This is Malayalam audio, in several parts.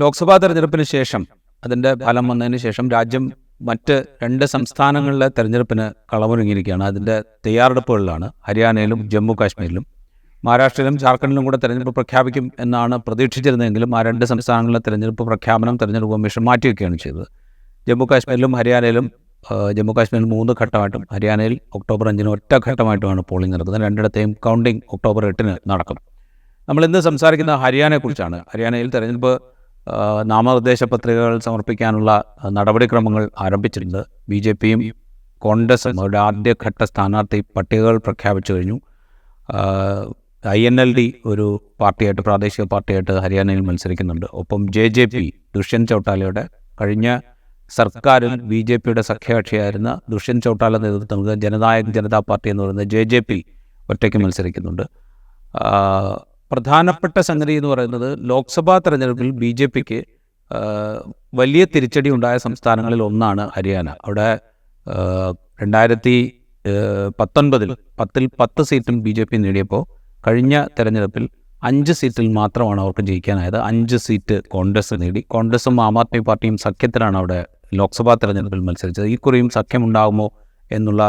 ലോക്സഭാ തെരഞ്ഞെടുപ്പിന് ശേഷം അതിന്റെ ഫലം വന്നതിന് ശേഷം രാജ്യം മറ്റ് രണ്ട് സംസ്ഥാനങ്ങളിലെ തെരഞ്ഞെടുപ്പിന് കളമൊരുങ്ങിയിരിക്കുകയാണ്. അതിന്റെ തയ്യാറെടുപ്പുകളിലാണ് ഹരിയാനയിലും ജമ്മു കാശ്മീരിലും. മഹാരാഷ്ട്രയിലും ജാർഖണ്ഡിലും കൂടെ തെരഞ്ഞെടുപ്പ് പ്രഖ്യാപിക്കും എന്നാണ് പ്രതീക്ഷിച്ചിരുന്നതെങ്കിലും ആ രണ്ട് സംസ്ഥാനങ്ങളിലെ തെരഞ്ഞെടുപ്പ് പ്രഖ്യാപനം തെരഞ്ഞെടുപ്പ് കമ്മീഷൻ മാറ്റിവെക്കുകയാണ് ചെയ്തത്. ജമ്മു കാശ്മീരിലും ഹരിയാനയിലും ജമ്മു കാശ്മീരിൽ മൂന്ന് ഘട്ടമായിട്ടും ഹരിയാനയിൽ ഒക്ടോബർ അഞ്ചിന് ഒറ്റ ഘട്ടമായിട്ടുമാണ് പോളിംഗ് നടക്കുന്നത്. രണ്ടിടത്തെയും കൗണ്ടിംഗ് ഒക്ടോബർ എട്ടിന് നടക്കും. നമ്മൾ ഇന്ന് സംസാരിക്കുന്ന ഹരിയാനയെക്കുറിച്ചാണ്. ഹരിയാനയിൽ തെരഞ്ഞെടുപ്പ് നാമനിർദ്ദേശ പത്രികകൾ സമർപ്പിക്കാനുള്ള നടപടിക്രമങ്ങൾ ആരംഭിച്ചിട്ടുണ്ട്. ബി ജെ പിയും കോൺഗ്രസും അവരുടെ ആദ്യഘട്ട സ്ഥാനാർത്ഥി പട്ടികകൾ പ്രഖ്യാപിച്ചു കഴിഞ്ഞു. ഐ എൻ എൽ ഡി ഒരു പാർട്ടിയായിട്ട് പ്രാദേശിക പാർട്ടിയായിട്ട് ഹരിയാനയിൽ മത്സരിക്കുന്നുണ്ട്. ഒപ്പം ജെ ജെ പി ദുഷ്യന്ത് ചൗട്ടാലയുടെ കഴിഞ്ഞ സർക്കാരിൽ ബി ജെ പിയുടെ സഖ്യകക്ഷിയായിരുന്ന ദുഷ്യന്ത് ചൗട്ടാല നേതൃത്വം ജനനായക് ജനതാ പാർട്ടി എന്ന് പറയുന്ന ജെ ജെ പി ഒറ്റയ്ക്ക് മത്സരിക്കുന്നുണ്ട്. പ്രധാനപ്പെട്ട സംഗതി എന്ന് പറയുന്നത് ലോക്സഭാ തെരഞ്ഞെടുപ്പിൽ ബി ജെ പിക്ക് വലിയ തിരിച്ചടി ഉണ്ടായ സംസ്ഥാനങ്ങളിൽ ഒന്നാണ് ഹരിയാന. അവിടെ രണ്ടായിരത്തി പത്തൊൻപതിൽ പത്തിൽ പത്ത് സീറ്റും ബി ജെ പി നേടിയപ്പോൾ കഴിഞ്ഞ തെരഞ്ഞെടുപ്പിൽ അഞ്ച് സീറ്റിൽ മാത്രമാണ് അവർക്ക് ജയിക്കാനായത്. അഞ്ച് സീറ്റ് കോൺഗ്രസ് നേടി. കോൺഗ്രസും ആം ആദ്മി പാർട്ടിയും സഖ്യത്തിലാണ് അവിടെ ലോക്സഭാ തെരഞ്ഞെടുപ്പിൽ മത്സരിച്ചത്. ഈ കുറിയും സഖ്യമുണ്ടാകുമോ എന്നുള്ള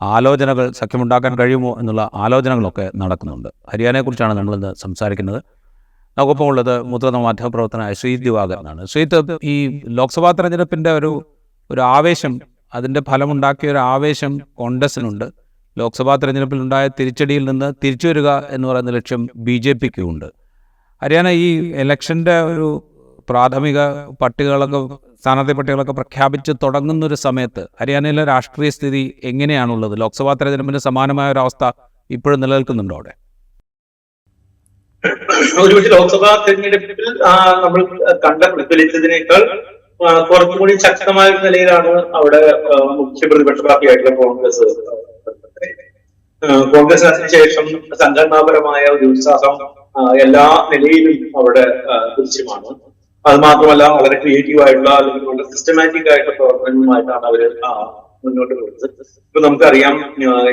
ആലോചനകൾ സഖ്യമുണ്ടാക്കാൻ കഴിയുമോ എന്നുള്ള ആലോചനകളൊക്കെ നടക്കുന്നുണ്ട്. ഹരിയാനയെക്കുറിച്ചാണ് നമ്മളിന്ന് സംസാരിക്കുന്നത്. നമുക്കൊപ്പം ഉള്ളത് മുതിർന്ന മാധ്യമപ്രവർത്തനായ ശ്രീത് ദിവാകരനാണ് ശ്രീത് ഈ ലോക്സഭാ തെരഞ്ഞെടുപ്പിന്റെ ഒരു ഒരു ആവേശം അതിന്റെ ഫലമുണ്ടാക്കിയ ഒരു ആവേശം കോൺഗ്രസിനുണ്ട്. ലോക്സഭാ തെരഞ്ഞെടുപ്പിൽ ഉണ്ടായ തിരിച്ചടിയിൽ നിന്ന് തിരിച്ചു വരിക എന്ന് പറയുന്ന ലക്ഷ്യം ബി ജെ പിക്കും ഉണ്ട് ഹരിയാന ഈ ഇലക്ഷന്റെ ഒരു പ്രാഥമിക പട്ടികകളൊക്കെ സ്ഥാനാർത്ഥി പട്ടികളൊക്കെ പ്രഖ്യാപിച്ച് തുടങ്ങുന്ന ഒരു സമയത്ത് ഹരിയാനയിലെ രാഷ്ട്രീയ സ്ഥിതി എങ്ങനെയാണുള്ളത്? ലോക്സഭാ തെരഞ്ഞെടുപ്പിന് സമാനമായ ഒരു അവസ്ഥ ഇപ്പോഴും നിലനിൽക്കുന്നുണ്ടോ അവിടെ? ഒരുപക്ഷെ ലോക്സഭാ തെരഞ്ഞെടുപ്പിൽ നമ്മൾ കണ്ട പ്രതിഫലിച്ചതിനേക്കാൾ കുറച്ചുകൂടി ശക്തമായ നിലയിലാണ് അവിടെ മുഖ്യ പ്രതിപക്ഷ പാർട്ടിയായിട്ടുള്ള കോൺഗ്രസ്. കോൺഗ്രസ് കോൺഗ്രസ് അതിനുശേഷം സംഘടനാപരമായ ഒരു ഉത്സാഹം എല്ലാ നിലയിലും അവിടെ ദൃശ്യമാണ്. അത് മാത്രമല്ല വളരെ ക്രിയേറ്റീവ് ആയിട്ടുള്ള അല്ലെങ്കിൽ വളരെ സിസ്റ്റമാറ്റിക് ആയിട്ടുള്ള പ്രവർത്തനങ്ങളുമായിട്ടാണ് അവർ മുന്നോട്ട് പോകുന്നത്. ഇപ്പൊ നമുക്കറിയാം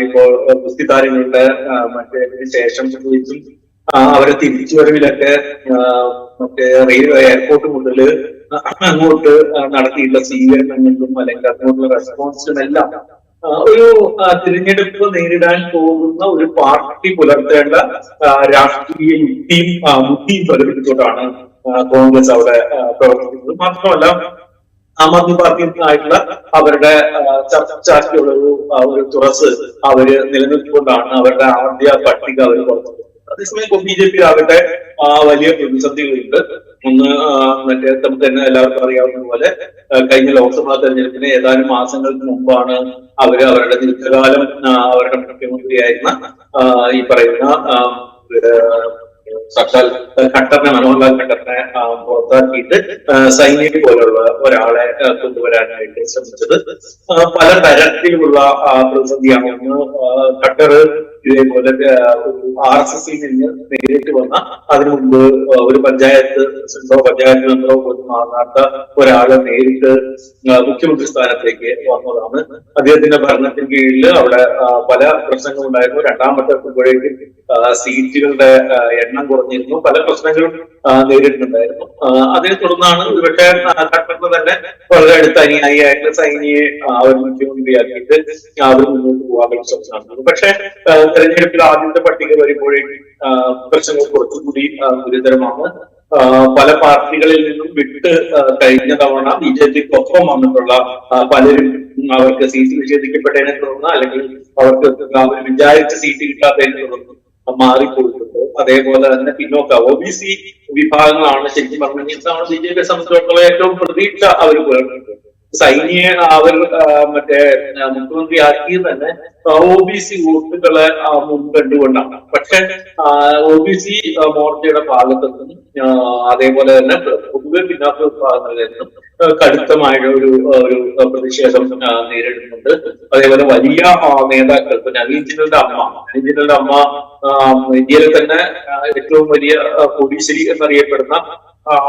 ഇപ്പോൾ ഗുസ്തി താരങ്ങളുടെ മറ്റേ ശേഷം പ്രത്യേകിച്ചും അവരെ തിരിച്ചുവരവിലൊക്കെ വരവിലൊക്കെ മറ്റേ റെയിൽവേ എയർപോർട്ട് മുതൽ അങ്ങോട്ട് നടത്തിയിട്ടുള്ള സ്വീകരണങ്ങളിലും അല്ലെങ്കിൽ അങ്ങോട്ടുള്ള റെസ്പോൺസിലും എല്ലാം ഒരു തിരഞ്ഞെടുപ്പ് നേരിടാൻ പോകുന്ന ഒരു പാർട്ടി പുലർത്തേണ്ട രാഷ്ട്രീയ യുക്തിയും ബുദ്ധിയും പ്രകടിപ്പിച്ചുകൊണ്ടാണ് കോൺഗ്രസ് അവിടെ പ്രവർത്തിക്കുന്നത്. മാത്രമല്ല ആം ആദ്മി പാർട്ടിയായിട്ടുള്ള അവരുടെ ചർച്ചയുള്ള ഒരു ഒരു തുറസ് അവർ നിലനിർത്തിക്കൊണ്ടാണ് അവരുടെ ആദ്യ പട്ടിക അവർ പുറത്തുവിട്ടത് അതേസമയം ബി ജെ പി ആകട്ടെ വലിയ പ്രതിസന്ധികളുണ്ട്. ഒന്ന് മറ്റേ നമുക്ക് തന്നെ എല്ലാവർക്കും അറിയാവുന്ന പോലെ കഴിഞ്ഞ ലോക്സഭാ തെരഞ്ഞെടുപ്പിന് ഏതാനും മാസങ്ങൾക്ക് മുമ്പാണ് അവർ അവരുടെ ദീർഘകാലം അവരുടെ മുഖ്യമന്ത്രിയായിരുന്ന ഈ പറയുന്ന സാക്ഷാൽ ഖട്ടറിനെ മനോഹർലാൽ ഖട്ടറിനെ പുറത്താക്കിയിട്ട് സൈനിക് പോലുള്ള ഒരാളെ കൊണ്ടുവരാനായിട്ട് ശ്രമിച്ചത്. പല തരത്തിലുള്ള പ്രതിസന്ധിയാണ് ഒന്ന് ഖട്ടർ ഇതേപോലെ ആർ എസ് എസിൽ നിന്ന് നേരിട്ട് വന്ന അതിനു മുമ്പ് ഒരു പഞ്ചായത്ത് പ്രസിഡന്റോ പഞ്ചായത്ത് മെമ്പറോ മാറാത്ത ഒരാളെ നേരിട്ട് മുഖ്യമന്ത്രി സ്ഥാനത്തേക്ക് വന്നതാണ്. അദ്ദേഹത്തിന്റെ ഭരണത്തിന് കീഴിൽ അവിടെ പല പ്രശ്നങ്ങളുണ്ടായിരുന്നു. രണ്ടാമത്തെ എത്തുമ്പോഴേക്കും സീറ്റുകളുടെ എണ്ണം കുറഞ്ഞിരുന്നു. പല പ്രശ്നങ്ങളും നേരിട്ടുണ്ടായിരുന്നു അതേ അതിനെ തുടർന്നാണ് ഒരുപക്ഷെ ഘട്ടത്തിൽ തന്നെ വളരെ അടുത്ത അനുയായിയായിട്ട് സൈനിയെ അവർ മുഖ്യമന്ത്രിയാക്കിയിട്ട് അവർ മുന്നോട്ട് പോകാനുള്ള ശ്രമം പക്ഷേ തെരഞ്ഞെടുപ്പിൽ ആദ്യത്തെ പട്ടിക വരുമ്പോഴേക്കും പ്രശ്നങ്ങൾ കുറച്ചുകൂടി ഗുരുതരമാണ്. പല പാർട്ടികളിൽ നിന്നും വിട്ട് കഴിഞ്ഞ തവണ ബി ജെ പിക്കൊപ്പം വന്നിട്ടുള്ള പലരും അവർക്ക് സീറ്റ് നിഷേധിക്കപ്പെട്ടതിനെ തുടർന്ന് അല്ലെങ്കിൽ അവർക്ക് അവർ വിചാരിച്ച സീറ്റ് കിട്ടാത്തതിനെ തുടർന്ന് മാറിപ്പോയിട്ടുണ്ട്. അതേപോലെ തന്നെ പിന്നോക്ക ഒ ബി സി വിഭാഗങ്ങളാണ് ശരിക്കും ഇത്തവണ ബി ജെ പിയെ സംബന്ധിച്ചിടത്തോളം ഏറ്റവും പ്രതീക്ഷ അവർ പുലർത്തുന്നത് സൈന്യെ അവർ മറ്റേ മുഖ്യമന്ത്രി ആക്കി തന്നെ ഒ ബി സി വോട്ടുകളെ മുൻകണ്ടുകൊണ്ടാണ് പക്ഷെ ഒ ബി സി മോർച്ചയുടെ ഭാഗത്തു നിന്നും അതേപോലെ തന്നെ പൊതുവെ പിന്നാക്ക വിഭാഗങ്ങളിൽ നിന്നും കടുത്തമായ ഒരു ഒരു പ്രതിഷേധം നേരിടുന്നുണ്ട്. അതേപോലെ വലിയ നേതാക്കൾ ഇപ്പൊ നവീൻ ജിന്നലിന്റെ അമ്മ നവീൻ ജിന്നലിന്റെ അമ്മ ഇന്ത്യയിലെ തന്നെ ഏറ്റവും വലിയ കോടീശ്വരി എന്നറിയപ്പെടുന്ന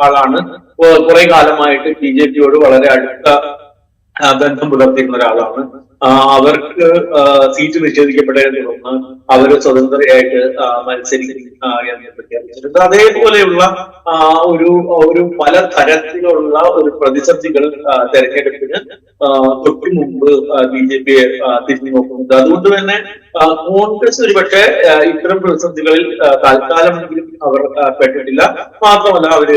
ആളാണ്. കുറെ കാലമായിട്ട് ബി ജെ പിയോട് വളരെ അടുത്ത ബന്ധം പുലർത്തിയിരുന്ന ഒരാളാണ്. അവർക്ക് സീറ്റ് നിഷേധിക്കപ്പെട്ടതിനെ തുടർന്ന് അവർ സ്വതന്ത്രയായിട്ട് മത്സരിക്കുന്നു അതേപോലെയുള്ള ഒരു ഒരു പല തരത്തിലുള്ള ഒരു പ്രതിസന്ധികൾ തെരഞ്ഞെടുപ്പിന് തൊട്ടു മുമ്പ് ബി ജെ പി തിരിഞ്ഞു നോക്കുന്നുണ്ട്. അതുകൊണ്ട് തന്നെ കോൺഗ്രസ് ഒരുപക്ഷെ ഇത്തരം പ്രതിസന്ധികളിൽ തൽക്കാലമെങ്കിലും അവർ പെട്ടിട്ടില്ല. മാത്രമല്ല അവർ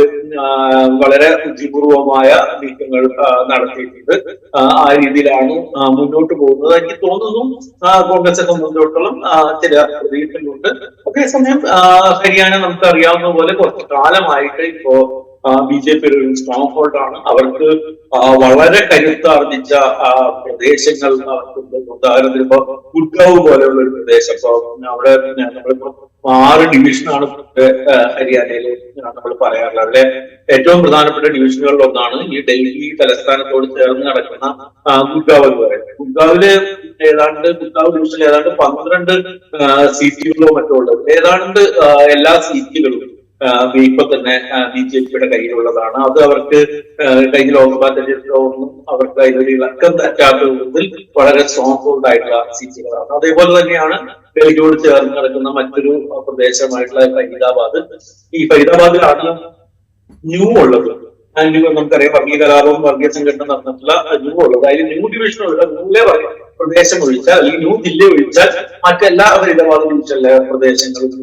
വളരെ ബുദ്ധിപൂർവമായ നീക്കങ്ങൾ നടത്തിയിട്ടുണ്ട്. ആ, രീതിയിലാണ് ആ, മുന്നോട്ട് പോകുന്നത് എനിക്ക് തോന്നുന്നു. കോൺഗ്രസ് ഒക്കെ മുന്നോട്ടോളം ആ, ചില പ്രതീക്ഷകളുണ്ട് അതേസമയം സമയം ഹരിയാന നമുക്ക് അറിയാവുന്ന പോലെ കുറച്ച് കാലമായിട്ട് ഇപ്പോ ബി ജെ പി ഒരു സ്ട്രോങ് ഹോൾഡ് ആണ്. അവർക്ക് വളരെ കരുത്താർജിച്ച പ്രദേശങ്ങൾ അവർക്കുണ്ട്. ഉദാഹരണത്തിന് ഇപ്പൊ ഗുഡ്ഗാവ് പോലെയുള്ള ഒരു പ്രദേശം. അവിടെ നമ്മളിപ്പോ ആറ് ഡിവിഷനാണ് ഹരിയാനയിൽ നമ്മൾ പറയാറുള്ളത്. അതിലെ ഏറ്റവും പ്രധാനപ്പെട്ട ഡിവിഷനുകളിൽ ഒന്നാണ് ഈ ഡൽഹി തലസ്ഥാനത്തോട് ചേർന്ന് നടക്കുന്ന ഗുഡ്ഗാവ് എന്ന് പറയുന്നത്. ഗുഡ്ഗാവിൽ ഏതാണ്ട് ഗുഡ്ഗാവ് ഡിവിഷനിൽ ഏതാണ്ട് പന്ത്രണ്ട് സീറ്റുകളോ മറ്റോ ഉള്ളത്. ഏതാണ്ട് എല്ലാ സീറ്റുകളും ഇപ്പൊ തന്നെ ബി ജെ പിയുടെ കയ്യിലുള്ളതാണ്. അത് അവർക്ക് കഴിഞ്ഞ ലോക്സഭാ തെരഞ്ഞെടുപ്പിലൊന്നും അവർക്ക് അതിലൊരു ഇളക്കം തറ്റാത്ത വിധത്തിൽ വളരെ സ്ട്രോങ് ഹോൾഡ് ആയിട്ടുള്ള സീറ്റുകളാണ്. അതേപോലെ തന്നെയാണ് ഡൽഹിയോട് ചേർന്ന് നടക്കുന്ന മറ്റൊരു പ്രദേശമായിട്ടുള്ള ഫരീദാബാദ്. ഈ ഫരീദാബാദിലാണ് ന്യൂ ഉള്ളത് നമുക്കറിയാം വർഗീയ കലാപവും വർഗീയ സംഘടന നടന്നിട്ടുള്ള ന്യൂ ഉള്ളത് അതിൽ ന്യൂ ഡിവിഷൻ ന്യൂലേ പറയാം പ്രദേശം ഒഴിച്ചാൽ അല്ലെങ്കിൽ ന്യൂ ജില്ല ഒഴിച്ചാൽ മറ്റെല്ലാ ഫരീദാബാദ് ഒഴിച്ചല്ല പ്രദേശങ്ങളും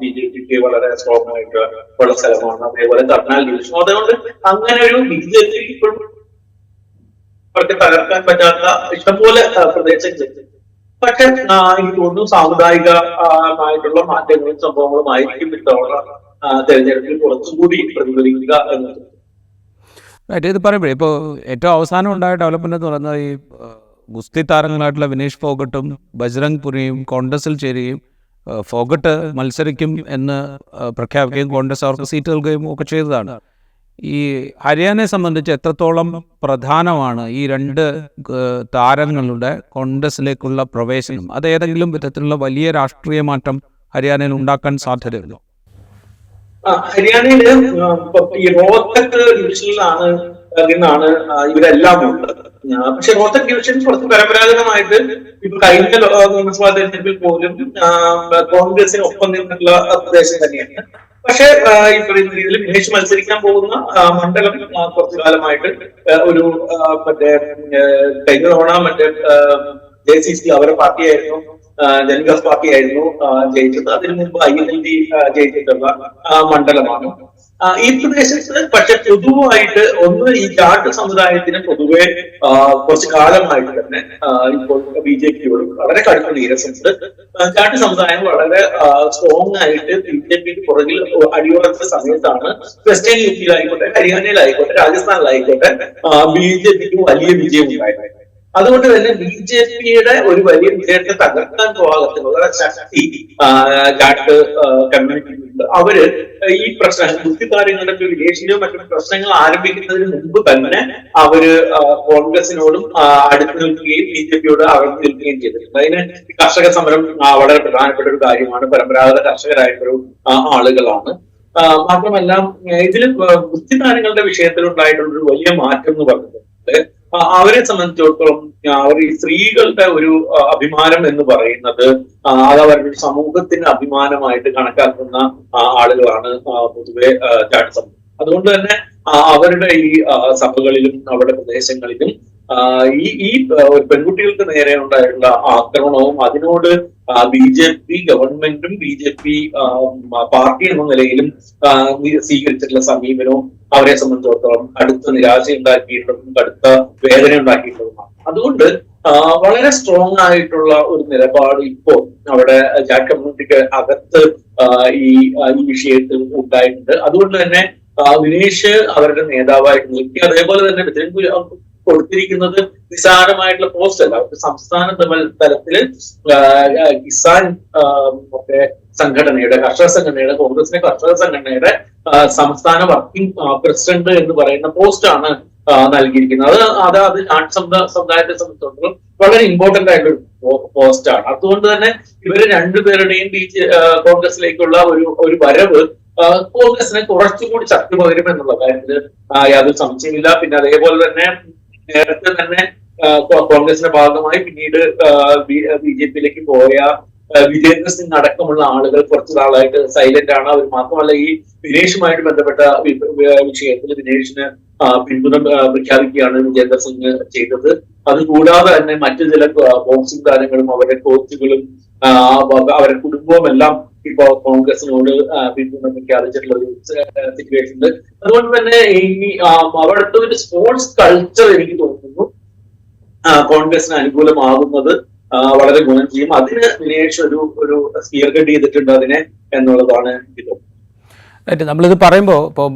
ബി ജെ പിക്ക് വളരെ സ്ട്രോങ് ആയിട്ട് ഉള്ള സ്ഥലമാണ്. അതേപോലെ കർണാൽ ഡിവിഷൻ അതുകൊണ്ട് അങ്ങനെ ഒരു ബി ജെ പി ഇപ്പോഴും തകർക്കാൻ പറ്റാത്ത ഇഷ്ടംപോലെ പ്രദേശം പക്ഷെ എനിക്ക് തോന്നുന്നു സാമുദായിക ആയിട്ടുള്ള മാറ്റങ്ങളും സംഭവങ്ങളും ആയിരിക്കും ഇത്തവണ തെരഞ്ഞെടുപ്പിൽ കുറച്ചുകൂടി പ്രതിഫലിക്കുക എന്നത് റൈറ്റ് ഇത് പറയുമ്പോഴേ ഇപ്പോൾ ഏറ്റവും അവസാനം ഉണ്ടായ ഡെവലപ്മെന്റ് എന്ന് പറയുന്നത് ഈ ഗുസ്തി താരങ്ങളായിട്ടുള്ള വിനേഷ് ഫോഗട്ടും ബജ്രംഗ് പുരിയും കോൺഗ്രസിൽ ചേരുകയും ഫോഗട്ട് മത്സരിക്കും എന്ന് പ്രഖ്യാപിക്കുകയും കോൺഗ്രസ് അവർക്ക് സീറ്റ് നൽകുകയും ഒക്കെ ചെയ്തതാണ്. ഈ ഹരിയാനയെ സംബന്ധിച്ച് എത്രത്തോളം പ്രധാനമാണ് ഈ രണ്ട് താരങ്ങളുടെ കോൺഗ്രസിലേക്കുള്ള പ്രവേശനം? അത് ഏതെങ്കിലും വിധത്തിലുള്ള വലിയ രാഷ്ട്രീയ മാറ്റം ഹരിയാനയിൽ ഉണ്ടാക്കാൻ സാധ്യതയുണ്ടോ? ആ, ഹരിയാനയിൽ ഈ റോഹ്തക് ഡിവിഷനിലാണ് നിന്നാണ് ഇവരെല്ലാം ഉള്ളത്. പക്ഷെ റോത്തക് ഡിവിഷൻ കുറച്ച് പരമ്പരാഗതമായിട്ട് ഇപ്പൊ കഴിഞ്ഞ നിയമസഭാ തെരഞ്ഞെടുപ്പിൽ പോലും കോൺഗ്രസിന് ഒപ്പം നിന്നിട്ടുള്ള പ്രദേശം തന്നെയാണ്. പക്ഷെ ഈ പറയുന്ന രീതിയിൽ വിനേഷ് മത്സരിക്കാൻ പോകുന്ന മണ്ഡലം കുറച്ചു കാലമായിട്ട് ഒരു മറ്റേ കഴിഞ്ഞ തവണ മറ്റേ ജെ സി സി അവരുടെ പാർട്ടിയായിരുന്നു. ആ, ജനകാസ് പാർട്ടി ആയിരുന്നു. ആ, ജയിച്ചത്. അതിനു മുമ്പ് ഐ എൽ ഡി ജയിച്ചിട്ടുള്ള മണ്ഡലമാണ്. ഈ പ്രദേശത്ത് പക്ഷെ പൊതുവായിട്ട് ഒന്ന് ഈ ജാട്ട് സമുദായത്തിന് പൊതുവെ കുറച്ച് കാലമായിട്ട് തന്നെ ഇപ്പോൾ ബി ജെ പിയോടും വളരെ കടുത്ത നീരസമുണ്ട്. ജാട്ട് സമുദായം വളരെ സ്ട്രോങ് ആയിട്ട് ബി ജെ പിക്ക് പുറകിൽ അടിയുറച്ച സമയത്താണ് വെസ്റ്റേൺ യു പിയിലായിക്കോട്ടെ ഹരിയാനയിലായിക്കോട്ടെ രാജസ്ഥാനിലായിക്കോട്ടെ ബി ജെ പിക്ക് വലിയ വിജയം ഉണ്ടായിട്ടുണ്ട് അതുകൊണ്ട് തന്നെ ബി ജെ പിയുടെ ഒരു വലിയ വിജയത്തെ തകർക്കാൻ പാകത്തിനുള്ള ശക്തി ഗാട്ട് കമ്മ്യൂണിറ്റി അവർ ഈ പ്രശ്നം ബുദ്ധിക്കാര്യങ്ങളുടെ വിദേശിന്റെയോ മറ്റു പ്രശ്നങ്ങൾ ആരംഭിക്കുന്നതിന് മുമ്പ് തന്നെ അവർ കോൺഗ്രസിനോടും അടുത്തു നിൽക്കുകയും ബി ജെ പിയോട് അകർന്നു നിൽക്കുകയും ചെയ്തിട്ടുണ്ട്. അതിന് കർഷക സമരം വളരെ പ്രധാനപ്പെട്ട ഒരു കാര്യമാണ്. പരമ്പരാഗത കർഷകരായിട്ടൊരു ആളുകളാണ്. മാത്രമല്ല ഇതിൽ ബുദ്ധിതാരങ്ങളുടെ വിഷയത്തിൽ ഉണ്ടായിട്ടുള്ള ഒരു വലിയ മാറ്റം എന്ന് ആ, അവരെ സംബന്ധിച്ചിടത്തോളം അവർ ഈ സ്ത്രീകളുടെ ഒരു അഭിമാനം എന്ന് പറയുന്നത് അത് അവരുടെ സമൂഹത്തിന് അഭിമാനമായിട്ട് കണക്കാക്കുന്ന ആളുകളാണ് പൊതുവെ ജാട്ട് സമൂഹം അതുകൊണ്ട് തന്നെ അവരുടെ ഈ സഭകളിലും അവരുടെ പ്രദേശങ്ങളിലും ഈ ഈ പെൺകുട്ടികൾക്ക് നേരെ ഉണ്ടായിട്ടുള്ള ആക്രമണവും അതിനോട് ബി ജെ പി ഗവൺമെന്റും ബി ജെ പി പാർട്ടി എന്ന നിലയിലും സ്വീകരിച്ചിട്ടുള്ള സമീപനവും അവരെ സംബന്ധിച്ചിടത്തോളം അടുത്ത നിരാശ ഉണ്ടാക്കിയിട്ടുള്ളതും കടുത്ത വേദന ഉണ്ടാക്കിയിട്ടുള്ളതുമാണ് അതുകൊണ്ട് വളരെ സ്ട്രോങ് ആയിട്ടുള്ള ഒരു നിലപാട് ഇപ്പോ അവിടെ ജാറ്റ് കമ്മ്യൂണിറ്റിക്ക് അകത്ത് ഈ ഈ വിഷയത്തിൽ ഉണ്ടായിട്ടുണ്ട്. അതുകൊണ്ട് തന്നെ വിനേഷ് അവരുടെ നേതാവായിട്ട് നിൽക്കി അതേപോലെ തന്നെ കൊടുത്തിരിക്കുന്നത് നിസ്സാരമായിട്ടുള്ള പോസ്റ്റ് അല്ല. അവർക്ക് സംസ്ഥാന തല- തലത്തിൽ ആ, ആ, കിസാൻ ഒക്കെ സംഘടനയുടെ കർഷക സംഘടനയുടെ കോൺഗ്രസിന്റെ കർഷക സംഘടനയുടെ സംസ്ഥാന വർക്കിംഗ് പ്രസിഡന്റ് എന്ന് പറയുന്ന പോസ്റ്റാണ് നൽകിയിരിക്കുന്നത്. അത് അത് നാട്ട് സമുദായ സമുദായത്തെ സംബന്ധിച്ചിടത്തോളം വളരെ ഇമ്പോർട്ടന്റ് ആയിട്ടൊരു പോസ്റ്റാണ് അതുകൊണ്ട് തന്നെ ഇവർ രണ്ടുപേരുടെയും ബി ജെ കോൺഗ്രസിലേക്കുള്ള ഒരു ഒരു വരവ് കോൺഗ്രസിനെ കുറച്ചുകൂടി ശക്തി പകരും എന്നുള്ള കാര്യത്തിൽ യാതൊരു സംശയമില്ല പിന്നെ അതേപോലെ തന്നെ നേരത്തെ തന്നെ കോൺഗ്രസിന്റെ ഭാഗമായി പിന്നീട് ബി ജെ പിയിലേക്ക് പോയ വിജേന്ദ്ര സിംഗ് അടക്കമുള്ള ആളുകൾ കുറച്ചു നാളായിട്ട് സൈലന്റ് ആണ്. അവർ മാത്രമല്ല ഈ വിനേഷുമായിട്ട് ബന്ധപ്പെട്ട വിഷയത്തിൽ വിനേഷിന് പിന്തുണ പ്രഖ്യാപിക്കുകയാണ് വിജേന്ദ്ര സിംഗ് ചെയ്തത്. അതുകൂടാതെ തന്നെ മറ്റു ചില ബോക്സിംഗ് താരങ്ങളും അവരുടെ കോച്ചുകളും അവരുടെ കുടുംബവും എല്ലാം ഇപ്പോ കോൺഗ്രസിനോട് പിന്തുണ പ്രഖ്യാപിച്ചിട്ടുള്ള ഒരു സിറ്റുവേഷൻ ഉണ്ട്. അതുകൊണ്ട് തന്നെ ഈ അവിടുത്തെ ഒരു സ്പോർട്സ് കൾച്ചർ എനിക്ക് തോന്നുന്നു കോൺഗ്രസിന് അനുകൂലമാകുന്നത് വളരെ ഗുണം ചെയ്യും. അതിന് ദിനേഷ് ഒരു ഒരു സ്പിയർ കട്ട് ചെയ്തിട്ടുണ്ട് അതിനെ എന്നുള്ളതാണ് എനിക്ക് തോന്നുന്നത്. ആയിട്ട് നമ്മളിത് പറയുമ്പോൾ ഇപ്പോൾ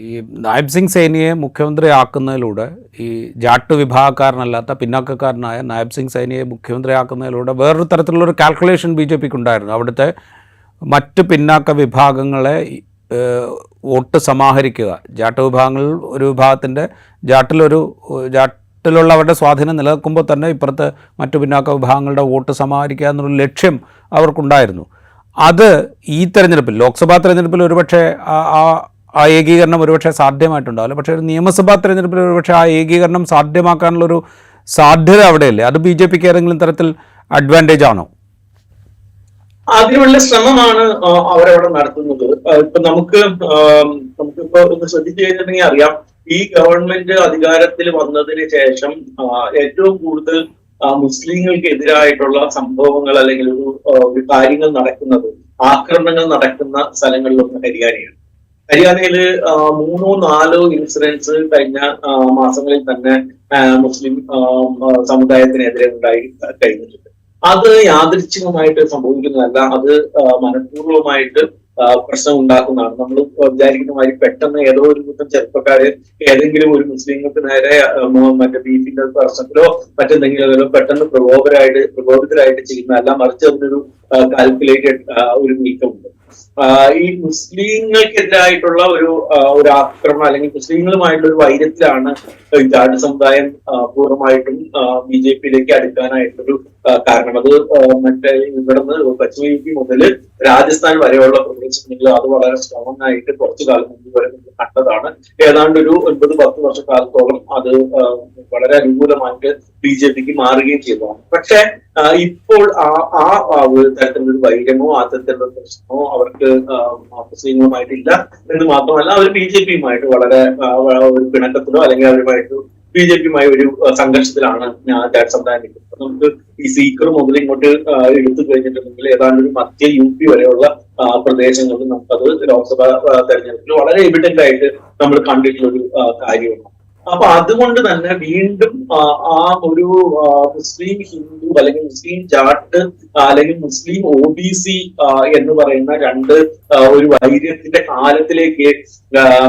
ഈ നായബ് സിംഗ് സൈനിയെ മുഖ്യമന്ത്രി ആക്കുന്നതിലൂടെ ഈ ജാട്ട് വിഭാഗക്കാരനല്ലാത്ത പിന്നാക്കക്കാരനായ നായബ് സിംഗ് സൈനിയെ മുഖ്യമന്ത്രി ആക്കുന്നതിലൂടെ വേറൊരു തരത്തിലുള്ള ഒരു കാൽക്കുലേഷൻ ബി ജെ പിക്ക് ഉണ്ടായിരുന്നു അവിടുത്തെ മറ്റ് പിന്നാക്ക വിഭാഗങ്ങളെ വോട്ട് സമാഹരിക്കുക. ജാട്ട് വിഭാഗങ്ങളിൽ ഒരു വിഭാഗത്തിന്റെ ജാട്ടിലൊരു ജാട്ടിലുള്ള അവരുടെ സ്വാധീനം നിലനിൽക്കുമ്പോൾ തന്നെ ഇപ്പുറത്ത് മറ്റു പിന്നാക്ക വിഭാഗങ്ങളുടെ വോട്ട് സമാഹരിക്കുക എന്നൊരു ലക്ഷ്യം അവർക്കുണ്ടായിരുന്നു. അത് ഈ തെരഞ്ഞെടുപ്പിൽ ലോക്സഭാ തെരഞ്ഞെടുപ്പിൽ ഒരുപക്ഷെ ആ- ഏകീകരണം ഒരുപക്ഷെ സാധ്യമായിട്ടുണ്ടാവില്ല. പക്ഷേ ഒരു നിയമസഭാ തെരഞ്ഞെടുപ്പിൽ ഒരുപക്ഷെ ആ ഏകീകരണം സാധ്യമാക്കാനുള്ളൊരു സാധ്യത അവിടെയല്ലേ? അത് ബി ജെ പിക്ക് ഏതെങ്കിലും തരത്തിൽ അഡ്വാന്റേജ് ആണോ? അതിനുള്ള ശ്രമമാണ് അവരവിടെ നടത്തുന്നത്. ഇപ്പൊ നമുക്ക് നമുക്കിപ്പോ ഒന്ന് ശ്രദ്ധിച്ചു കഴിഞ്ഞിട്ടുണ്ടെങ്കിൽ അറിയാം ഈ ഗവൺമെന്റ് അധികാരത്തിൽ വന്നതിന് ശേഷം ഏറ്റവും കൂടുതൽ ആ, മുസ്ലിങ്ങൾക്കെതിരായിട്ടുള്ള സംഭവങ്ങൾ അല്ലെങ്കിൽ ഒരു കാര്യങ്ങൾ നടക്കുന്നത് ആക്രമണങ്ങൾ നടക്കുന്ന സ്ഥലങ്ങളിലൊന്ന് ഹരിയാനയാണ്. ഹരിയാനയിൽ മൂന്നോ നാലോ ഇൻസിഡൻസ് കഴിഞ്ഞ മാസങ്ങളിൽ തന്നെ മുസ്ലിം സമുദായത്തിനെതിരെ ഉണ്ടായി കഴിഞ്ഞിട്ടുണ്ട്. അത് യാദൃച്ഛികമായിട്ട് സംഭവിക്കുന്നതല്ല. അത് മനഃപൂർവമായിട്ട് പ്രശ്നം ഉണ്ടാക്കുന്നതാണ്. നമ്മൾ വിചാരിക്കുന്ന മാതിരി പെട്ടെന്ന് ഏതോ ഒരു കൂട്ടം ചെറുപ്പക്കാര് ഏതെങ്കിലും ഒരു മുസ്ലിങ്ങൾക്ക് നേരെ മറ്റേ ബീഫിന്റെ പ്രശ്നത്തിലോ മറ്റെന്തെങ്കിലും പെട്ടെന്ന് പ്രകോപരായിട്ട് പ്രകോപിതരായിട്ട് ചെയ്യുന്ന അല്ല മറിച്ച് അതിനൊരു കാൽക്കുലേറ്റഡ് ഒരു നീക്കമുണ്ട്. ഈ മുസ്ലിങ്ങൾക്കെതിരായിട്ടുള്ള ഒരു ഒരു ആക്രമണം അല്ലെങ്കിൽ മുസ്ലിങ്ങളുമായിട്ടുള്ള ഒരു വൈരത്തിലാണ് ജാഡ് സമുദായം പൂർണമായിട്ടും ബി ജെ പിയിലേക്ക് അടുക്കാനായിട്ടൊരു കാരണം. അത് മറ്റേ ഇവിടുന്ന് പശ്ചിമ യു പി മുതൽ രാജസ്ഥാൻ വരെയുള്ള പ്രദേശങ്ങളിൽ അത് വളരെ സ്ട്രോങ് ആയിട്ട് കുറച്ചു കാലം മുമ്പ് വരെ കണ്ടതാണ്. ഏതാണ്ട് ഒരു ഒൻപത് പത്ത് വർഷക്കാലത്തോളം അത് വളരെ അനുകൂലമായിട്ട് ബി ജെ പിക്ക് മാറുകയും ചെയ്തതാണ്. പക്ഷെ ഇപ്പോൾ ആ ആ തരത്തിലുള്ള വൈരമോ ആ തരത്തിലുള്ള പ്രശ്നമോ അവർക്ക് ആ, മുസ്ലിങ്ങളുമായിട്ടില്ല എന്ന് മാത്രമല്ല അവർ ബി ജെ പിയുമായിട്ട് വളരെ ഒരു പിണക്കത്തിലോ അല്ലെങ്കിൽ അവരുമായിട്ട് ബി ജെ പിയുമായി ഒരു സംഘർഷത്തിലാണ് ഞാൻ ജാറ്റ് സമുദായം നിൽക്കുന്നത് നമുക്ക് ഈ സീക്കർ മുതൽ ഇങ്ങോട്ട് എടുത്തു കഴിഞ്ഞിട്ടുണ്ടെങ്കിൽ ഏതാണ്ട് ഒരു മധ്യ യു പി വരെയുള്ള പ്രദേശങ്ങളിൽ നമുക്കത് ലോക്സഭാ തെരഞ്ഞെടുപ്പിൽ വളരെ എവിഡന്റ് ആയിട്ട് നമ്മൾ കണ്ടിട്ടുള്ള ഒരു കാര്യമാണ്. അപ്പൊ അതുകൊണ്ട് തന്നെ വീണ്ടും ആ, ഒരു മുസ്ലിം ഹിന്ദു അല്ലെങ്കിൽ മുസ്ലിം ജാട്ട് അല്ലെങ്കിൽ മുസ്ലിം ഒ ബി സി എന്ന് പറയുന്ന രണ്ട് ഒരു വൈര്യത്തിന്റെ കാലത്തിലേക്ക്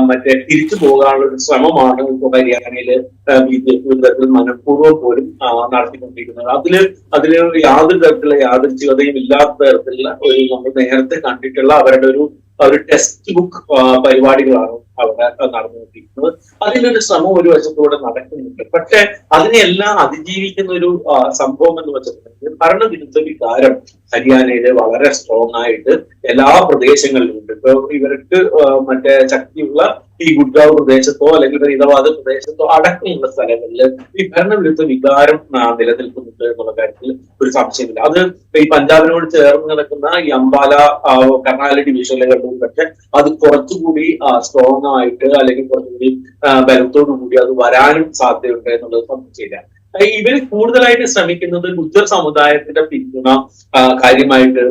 മറ്റേ തിരിച്ചു പോകാനുള്ള ഒരു ശ്രമമാണ് ഇപ്പൊ ഹരിയാനയിൽ ബി ജെ പി തരത്തിൽ മനഃപൂർവം പോലും നടത്തിക്കൊണ്ടിരിക്കുന്നത്. അതിൽ അതിൽ യാതൊരു തരത്തിലുള്ള യാദൃച്ഛികതയും ഇല്ലാത്ത തരത്തിലുള്ള ഒരു നമ്മൾ നേരത്തെ കണ്ടിട്ടുള്ള അവരുടെ ഒരു ഒരു ടെക്സ്റ്റ് ബുക്ക് പരിപാടികളാണ്. അവിടെ നടന്നുകൊണ്ടിരിക്കുന്നത്. അതിനൊരു ശ്രമം ഒരു വശത്തൂടെ നടക്കുന്നുണ്ട്. പക്ഷെ അതിനെല്ലാം അതിജീവിക്കുന്ന ഒരു സംഭവം എന്ന് വെച്ചിട്ടുണ്ടെങ്കിൽ ഭരണവിരുദ്ധ വികാരം ഹരിയാനയിൽ വളരെ സ്ട്രോങ് ആയിട്ട് എല്ലാ പ്രദേശങ്ങളിലും ഉണ്ട് ഇപ്പൊ ഇവർക്ക് മറ്റേ ശക്തിയുള്ള ഈ ഗുഡ്ഗാവ് പ്രദേശത്തോ അല്ലെങ്കിൽ ഫരീദാബാദ് പ്രദേശത്തോ അടക്കമുള്ള സ്ഥലങ്ങളിൽ ഈ ഭരണവിരുദ്ധ വികാരം നിലനിൽക്കുന്നുണ്ട് എന്നുള്ള കാര്യത്തിൽ ഒരു സംശയമില്ല. അത് ഈ പഞ്ചാബിനോട് ചേർന്ന് കിടക്കുന്ന ഈ അംബാല ആ, ഡിവിഷനിലെ ഡിവിഷനിലുകളിലും പക്ഷെ അത് കുറച്ചുകൂടി സ്ട്രോങ് ആയിട്ട് അല്ലെങ്കിൽ കുറച്ചുകൂടി ബലത്തോടുകൂടി ബലത്തോടു കൂടി അത് വരാനും സാധ്യതയുണ്ട് എന്നുള്ളത് സംബന്ധിച്ചില്ല ഇവർ കൂടുതലായിട്ട് ശ്രമിക്കുന്നത് ഗുജർ സമുദായത്തിന്റെ പിന്തുണ കാര്യമായിട്ട്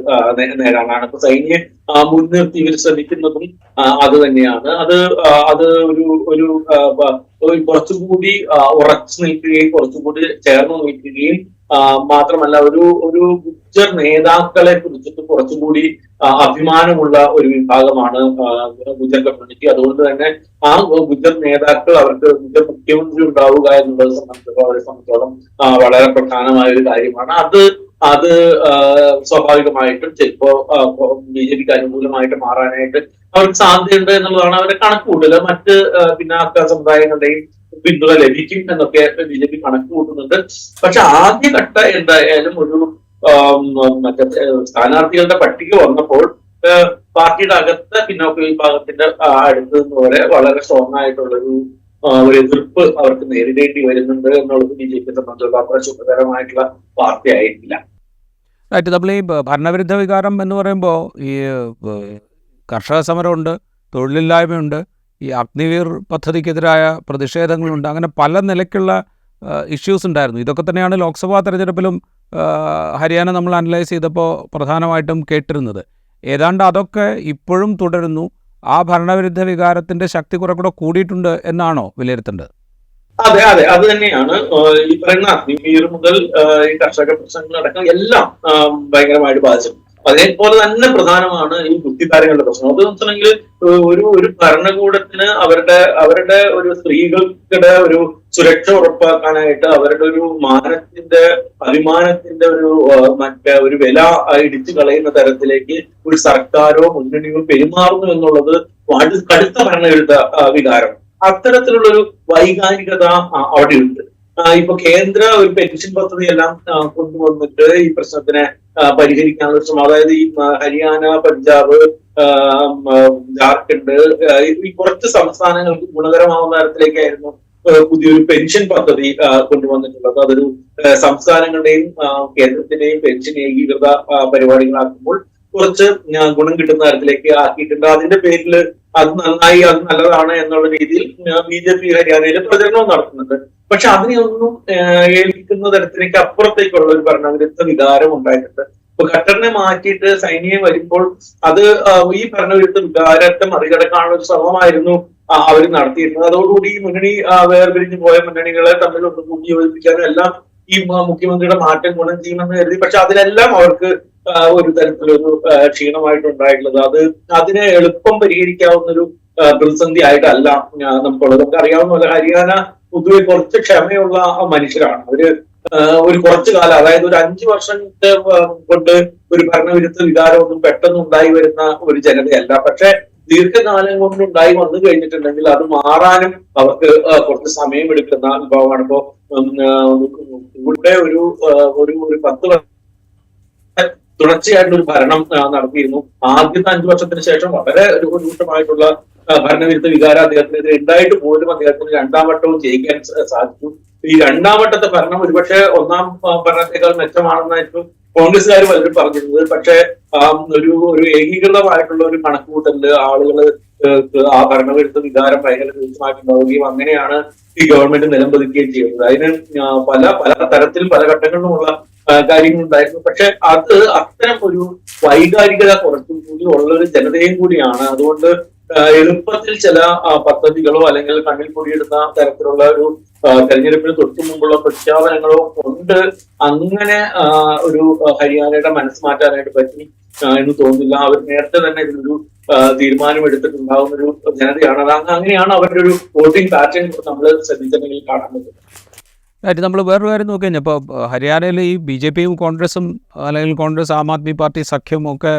നേടാനാണ്. ഇപ്പൊ സൈന്യം മുൻനിർത്തി ഇവർ ശ്രമിക്കുന്നതും അത് തന്നെയാണ്. അത് അത് ഒരു ഒരു കുറച്ചുകൂടി ഉറച്ചു നിൽക്കുകയും കുറച്ചുകൂടി ചേർന്ന് നിൽക്കുകയും മാത്രമല്ല ഒരു ഒരു ഗുജർ നേതാക്കളെ കുറിച്ചിട്ട് കുറച്ചുകൂടി അഭിമാനമുള്ള ഒരു വിഭാഗമാണ് ഗുജർ കമ്മ്യൂണിറ്റി അതുകൊണ്ട് തന്നെ ആ ഗുജർ നേതാക്കൾ അവർക്ക് ഗുജർ മുഖ്യമന്ത്രി ഉണ്ടാവുക എന്നുള്ളത് സംബന്ധിച്ചിടത്തോളം അവരെ സംബന്ധിച്ചോളം വളരെ പ്രധാനമായ ഒരു കാര്യമാണ്. അത് അത് സ്വാഭാവികമായിട്ടും ചിലപ്പോ ബി ജെ പിക്ക് അനുകൂലമായിട്ട് മാറാനായിട്ട് അവർക്ക് സാധ്യതയുണ്ട് എന്നുള്ളതാണ് അവരുടെ കൂട്ടുക മറ്റ് പിന്നെ പിന്നാക്ക സമുദായങ്ങളുടെയും പിന്തുണ ലഭിക്കും എന്നൊക്കെ ബി ജെ പി കണക്ക് കൂട്ടുന്നുണ്ട്. പക്ഷെ ആദ്യഘട്ട എന്തായാലും ഒരു മറ്റേ സ്ഥാനാർത്ഥികളുടെ പട്ടിക വന്നപ്പോൾ പാർട്ടിയുടെ അകത്ത് പിന്നോക്ക വിഭാഗത്തിന്റെ അടുത്ത് വരെ വളരെ സ്ട്രോങ് ആയിട്ടുള്ള ഒരു ഒരു എതിർപ്പ് അവർക്ക് നേരിടേണ്ടി വരുന്നുണ്ട് എന്നുള്ളത് ബി ജെ പി സംബന്ധിച്ചുള്ള അത്ര ശുഭകരമായിട്ടുള്ള വാർത്തയായിട്ടില്ല. നമ്മൾ ഈ ഭരണവിരുദ്ധ വികാരം എന്ന് പറയുമ്പോൾ ഈ കർഷക സമരമുണ്ട് തൊഴിലില്ലായ്മയുണ്ട് ഈ അഗ്നിവീർ പദ്ധതിക്കെതിരായ പ്രതിഷേധങ്ങളുണ്ട് അങ്ങനെ പല നിലയ്ക്കുള്ള ഇഷ്യൂസ് ഉണ്ടായിരുന്നു. ഇതൊക്കെ തന്നെയാണ് ലോക്സഭാ തെരഞ്ഞെടുപ്പിലും ഹരിയാന നമ്മൾ അനലൈസ് ചെയ്തപ്പോൾ പ്രധാനമായിട്ടും കേട്ടിരുന്നത്. ഏതാണ്ട് അതൊക്കെ ഇപ്പോഴും തുടരുന്നു. ആ ഭരണവിരുദ്ധ വികാരത്തിന്റെ ശക്തി കുറെ കൂടെ കൂടിയിട്ടുണ്ട് എന്നാണോ വിലയിരുത്തേണ്ടത്? അതെ അതെ. അത് തന്നെയാണ് ഈ പറയുന്ന അഗ്നിവീർ മുതൽ ഈ കർഷക പ്രശ്നങ്ങളടക്കം എല്ലാം ഭയങ്കരമായിട്ട് ബാധിച്ചു അതേപോലെ തന്നെ പ്രധാനമാണ് ഈ ബുദ്ധിക്കാരങ്ങളുടെ പ്രശ്നം. അത് വെച്ചിട്ടുണ്ടെങ്കിൽ ഒരു ഒരു ഭരണകൂടത്തിന് അവരുടെ അവരുടെ ഒരു സ്ത്രീകളുടെ ഒരു സുരക്ഷ ഉറപ്പാക്കാനായിട്ട് അവരുടെ ഒരു മാനത്തിന്റെ അഭിമാനത്തിന്റെ ഒരു മറ്റേ ഒരു വില ഇടിച്ചു കളയുന്ന തരത്തിലേക്ക് ഒരു സർക്കാരോ മുന്നണിയോ പെരുമാറുന്നു എന്നുള്ളത് കടുത്ത ഭരണവിരുദ്ധ വികാരം. അത്തരത്തിലുള്ളൊരു വൈകാരികത അവിടെയുണ്ട്. ഇപ്പൊ കേന്ദ്ര ഒരു പെൻഷൻ പദ്ധതി എല്ലാം ആ, കൊണ്ടുവന്നിട്ട് ഈ പ്രശ്നത്തിനെ പരിഹരിക്കാനുള്ള ശ്രമം. അതായത് ഈ ഹരിയാന പഞ്ചാബ് ജാർഖണ്ഡ് ഈ കുറച്ച് സംസ്ഥാനങ്ങൾക്ക് ഗുണകരമാവുന്ന തരത്തിലേക്കായിരുന്നു പുതിയൊരു പെൻഷൻ പദ്ധതി കൊണ്ടുവന്നിട്ടുള്ളത്. അതൊരു സംസ്ഥാനങ്ങളുടെയും കേന്ദ്രത്തിന്റെയും പെൻഷൻ ഏകീകൃത പരിപാടികളാക്കുമ്പോൾ കുറച്ച് ഗുണം കിട്ടുന്ന തരത്തിലേക്ക് ആക്കിയിട്ടുണ്ട്. അതിന്റെ പേരിൽ അത് നന്നായി അത് നല്ലതാണ് എന്നുള്ള രീതിയിൽ ബി ജെ പി ഹരിയാനയിൽ പ്രചരണവും നടത്തുന്നുണ്ട്. പക്ഷെ അതിനെയൊന്നും ഏൽപ്പിക്കുന്ന തരത്തിലേക്ക് അപ്പുറത്തേക്കുള്ള ഒരു ഭരണവിരുദ്ധ വികാരം ഉണ്ടായിട്ടുണ്ട്. ഇപ്പൊ ഖട്ടറിനെ മാറ്റിയിട്ട് സൈനികം വരുമ്പോൾ അത് ഈ ഭരണവിരുദ്ധ വികാരത്തെ മറികടക്കാനുള്ള ഒരു ശ്രമമായിരുന്നു അവർ നടത്തിയിരുന്നത്. അതോടുകൂടി ഈ മുന്നണി വേർപിരിഞ്ഞു പോയ മുന്നണികളെ തമ്മിൽ ഒന്ന് കൂട്ടി യോജിപ്പിക്കാനും എല്ലാം ഈ മുഖ്യമന്ത്രിയുടെ മാറ്റം ഗുണം ചെയ്യുമെന്ന് കരുതി. പക്ഷെ അതിലെല്ലാം അവർക്ക് ഒരു തരത്തിലൊരു ക്ഷീണമായിട്ടുണ്ടായിട്ടുള്ളത്. അത് അതിനെ എളുപ്പം പരിഹരിക്കാവുന്ന ഒരു പ്രതിസന്ധി ആയിട്ടല്ല നമുക്കുള്ളത്. നമുക്ക് അറിയാവുന്ന ഹരിയാന പൊതുവെ കുറച്ച് ക്ഷമയുള്ള മനുഷ്യരാണ്. അവർ ഒരു കുറച്ചു കാലം അതായത് ഒരു അഞ്ചു വർഷത്തെ കൊണ്ട് ഒരു ഭരണവിരുദ്ധ വികാരമൊന്നും പെട്ടെന്ന് ഉണ്ടായി വരുന്ന ഒരു ജനതയല്ല. പക്ഷെ ദീർഘകാലം കൊണ്ട് ഉണ്ടായി വന്നു കഴിഞ്ഞിട്ടുണ്ടെങ്കിൽ അത് മാറാനും അവർക്ക് കുറച്ച് സമയം എടുക്കുന്ന വിഭവമാണ് ഇപ്പോ ഇവിടെ ഒരു ഒരു ഒരു പത്ത് തുടർച്ചയായിട്ടുള്ള ഒരു ഭരണം നടത്തിയിരുന്നു. ആദ്യത്തെ അഞ്ചു വർഷത്തിന് ശേഷം വളരെ രൂക്ഷമായിട്ടുള്ള ഭരണവിരുദ്ധ വികാരം അദ്ദേഹത്തിനെതിരെ ഉണ്ടായിട്ട് പോലും അദ്ദേഹത്തിന് രണ്ടാം വട്ടവും ജയിക്കാൻ സാധിച്ചു. ഈ രണ്ടാം വട്ടത്തെ ഭരണം ഒരുപക്ഷെ ഒന്നാം ഭരണത്തെക്കാൾ മെച്ചമാണെന്നായിരുന്നു കോൺഗ്രസ്സുകാർ പലരും പറഞ്ഞിരുന്നത്. പക്ഷേ ഒരു ഒരു ഏകീകൃതമായിട്ടുള്ള ഒരു കണക്കുകൂട്ടലിൽ ആളുകൾ ആ ഭരണവിരുദ്ധ വികാരം ഭയങ്കര രൂക്ഷമായിട്ടുണ്ടാവുകയും അങ്ങനെയാണ് ഈ ഗവൺമെന്റ് നിലംപതിക്കുകയും ചെയ്യുന്നത്. അതിന് പല പല തരത്തിൽ പല ഘട്ടങ്ങളിലുമുള്ള കാര്യങ്ങൾ ഉണ്ടായിരുന്നു പക്ഷെ അത് അത്തരം ഒരു വൈകാരികത കുറച്ചും കൂടി ഉള്ള ഒരു ജനതയും കൂടിയാണ്. അതുകൊണ്ട് എളുപ്പത്തിൽ ചില പദ്ധതികളോ അല്ലെങ്കിൽ കണ്ണിൽ പൊടിയിടുന്ന തരത്തിലുള്ള ഒരു തെരഞ്ഞെടുപ്പിന് തൊട്ടു മുമ്പുള്ള പ്രഖ്യാപനങ്ങളോ കൊണ്ട് അങ്ങനെ ഒരു ഹരിയാനയുടെ മനസ്സ് മാറ്റാനായിട്ട് പറ്റി എന്ന് തോന്നുന്നില്ല. അവർ നേരത്തെ തന്നെ ഇതിനൊരു തീരുമാനം എടുത്തിട്ടുണ്ടാവുന്ന ഒരു ജനതയാണ്. അത് അങ്ങനെയാണ് അവരുടെ ഒരു വോട്ടിംഗ് പാറ്റേൺ നമ്മൾ ശ്രദ്ധിച്ചിട്ടുണ്ടെങ്കിൽ കാണാൻ പറ്റും. ആയിട്ട് നമ്മൾ വേറൊരു കാര്യം നോക്കി കഴിഞ്ഞാൽ ഇപ്പോൾ ഹരിയാനയിൽ ഈ ബി ജെ പിയും കോൺഗ്രസും അല്ലെങ്കിൽ കോൺഗ്രസ് ആം ആദ്മി പാർട്ടി സഖ്യവും ഒക്കെ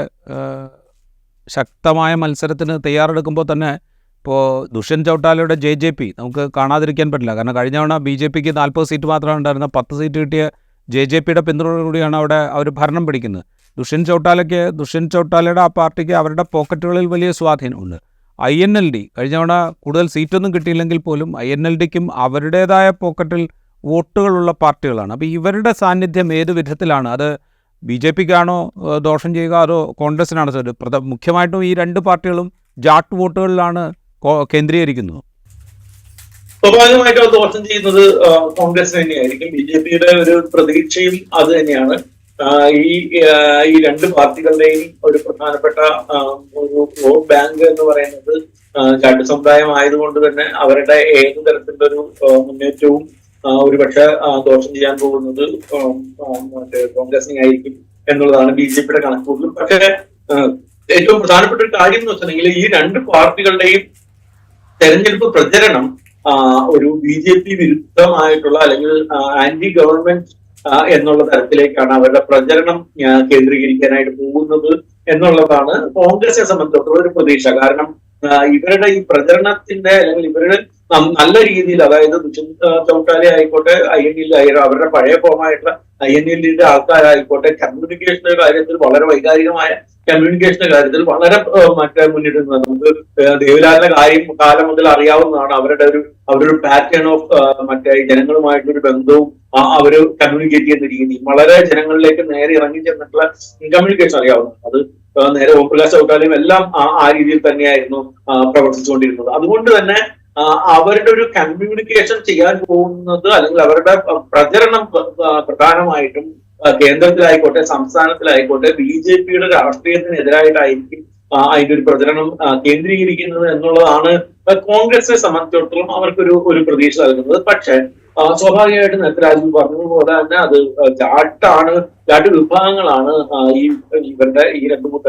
ശക്തമായ മത്സരത്തിന് തയ്യാറെടുക്കുമ്പോൾ തന്നെ ഇപ്പോൾ ദുഷ്യന്ത് ചൗട്ടാലയുടെ ജെ ജെ പി നമുക്ക് കാണാതിരിക്കാൻ പറ്റില്ല. കാരണം കഴിഞ്ഞ തവണ ബി ജെ പിക്ക് നാൽപ്പത് സീറ്റ് മാത്രമാണ് ഉണ്ടായിരുന്ന പത്ത് സീറ്റ് കിട്ടിയ ജെ ജെ പിയുടെ പിന്തുണയോടുകൂടിയാണ് അവിടെ അവർ ഭരണം പിടിക്കുന്നത്. ദുഷ്യന്ത് ചൗട്ടാലയ്ക്ക് ദുഷ്യന്ത് ചൗട്ടാലയുടെ ആ പാർട്ടിക്ക് അവരുടെ പോക്കറ്റുകളിൽ വലിയ സ്വാധീനമുണ്ട്. ഐ എൻ എൽ ഡി കഴിഞ്ഞ തവണ കൂടുതൽ സീറ്റൊന്നും കിട്ടിയില്ലെങ്കിൽ പോലും ഐ എൻ എൽ ഡിക്കും അവരുടേതായ പോക്കറ്റിൽ വോട്ടുകളുള്ള പാർട്ടികളാണ്. അപ്പോൾ ഇവരുടെ സാന്നിധ്യം ഏത് വിധത്തിലാണ്? അത് ബി ജെ പിക്കാണോ ദോഷം ചെയ്യുക അതോ കോൺഗ്രസിനാണോ സാർ പ്രധാ മുഖ്യമായിട്ടും ഈ രണ്ട് പാർട്ടികളും ജാട്ട് വോട്ടുകളിലാണ് കേന്ദ്രീകരിക്കുന്നത്. സ്വാഭാവികമായിട്ടും അത് ദോഷം ചെയ്യുന്നത് കോൺഗ്രസ് തന്നെയായിരിക്കും. ബി ജെ പിയുടെ ഒരു പ്രതീക്ഷയും അത് തന്നെയാണ്. ഈ ഈ രണ്ട് പാർട്ടികളുടെയും ഒരു പ്രധാനപ്പെട്ട ഒരു വോട്ട് ബാങ്ക് എന്ന് പറയുന്നത് ജാട്ട് സമുദായം ആയതുകൊണ്ട് തന്നെ അവരുടെ ഏത് തരത്തിലുള്ള ഒരു മുന്നേറ്റവും ഒരുപക്ഷെ ദോഷം ചെയ്യാൻ പോകുന്നത് മറ്റേ കോൺഗ്രസിനെ ആയിരിക്കും എന്നുള്ളതാണ് ബി ജെ പിയുടെ കണക്കുകൂട്ടലും. പക്ഷേ ഏറ്റവും പ്രധാനപ്പെട്ട ഒരു കാര്യം എന്ന് വെച്ചിട്ടുണ്ടെങ്കിൽ ഈ രണ്ട് പാർട്ടികളുടെയും തെരഞ്ഞെടുപ്പ് പ്രചരണം ഒരു ബി ജെ പി വിരുദ്ധമായിട്ടുള്ള അല്ലെങ്കിൽ ആന്റി ഗവൺമെന്റ് എന്നുള്ള തരത്തിലേക്കാണ് അവരുടെ പ്രചരണം കേന്ദ്രീകരിക്കാനായിട്ട് പോകുന്നത് എന്നുള്ളതാണ് കോൺഗ്രസിനെ സംബന്ധിച്ചിടത്തോളം ഒരു പ്രതീക്ഷ. കാരണം ഇവരുടെ ഈ പ്രചരണത്തിന്റെ അല്ലെങ്കിൽ ഇവരുടെ നല്ല രീതിയിൽ അതായത് ചൗട്ടാലെ ആയിക്കോട്ടെ ഐ എൻ എൽ അവരുടെ പഴയ ഫോമായിട്ടുള്ള ഐ എൻ എല്ലിന്റെ ആൾക്കാരായിക്കോട്ടെ കമ്മ്യൂണിക്കേഷന്റെ കാര്യത്തിൽ വളരെ വൈകാരികമായ കമ്മ്യൂണിക്കേഷന്റെ കാര്യത്തിൽ വളരെ മറ്റേ മുന്നിട്ട് നമുക്ക് ദേവലാലിന്റെ കാര്യം കാലം മുതൽ അറിയാവുന്നതാണ്. അവരുടെ ഒരു അവരൊരു പാറ്റേൺ ഓഫ് മറ്റേ ജനങ്ങളുമായിട്ടൊരു ബന്ധവും അവർ കമ്മ്യൂണിക്കേറ്റ് ചെയ്യുന്ന രീതി വളരെ ജനങ്ങളിലേക്ക് നേരെ ഇറങ്ങി ചെന്നിട്ടുള്ള കമ്മ്യൂണിക്കേഷൻ അറിയാവുന്നതാണ്. അത് നേരെ ഓംപ്രകാശ് ചൗട്ടാലയും എല്ലാം ആ- രീതിയിൽ തന്നെയായിരുന്നു പ്രവർത്തിച്ചുകൊണ്ടിരുന്നത്. അതുകൊണ്ട് തന്നെ അവരുടെ ഒരു കമ്മ്യൂണിക്കേഷൻ ചെയ്യാൻ പോകുന്നത് അല്ലെങ്കിൽ അവരുടെ പ്രചരണം പ്രധാനമായിട്ടും കേന്ദ്രത്തിലായിക്കോട്ടെ സംസ്ഥാനത്തിലായിക്കോട്ടെ ബി ജെ പിയുടെ രാഷ്ട്രീയത്തിനെതിരായിട്ടായിരിക്കും അതിന്റെ ഒരു പ്രചരണം കേന്ദ്രീകരിക്കുന്നത് എന്നുള്ളതാണ് കോൺഗ്രസിനെ സംബന്ധിച്ചിടത്തോളം അവർക്കൊരു ഒരു പ്രതീക്ഷ നൽകുന്നത്. പക്ഷേ സ്വാഭാവികമായിട്ടും നേരത്തെ പറഞ്ഞതുപോലെ തന്നെ അത് ചാട്ടാണ് ചാട്ട് വിഭാഗങ്ങളാണ് ഈ ഇവരുടെ ഈ രണ്ടു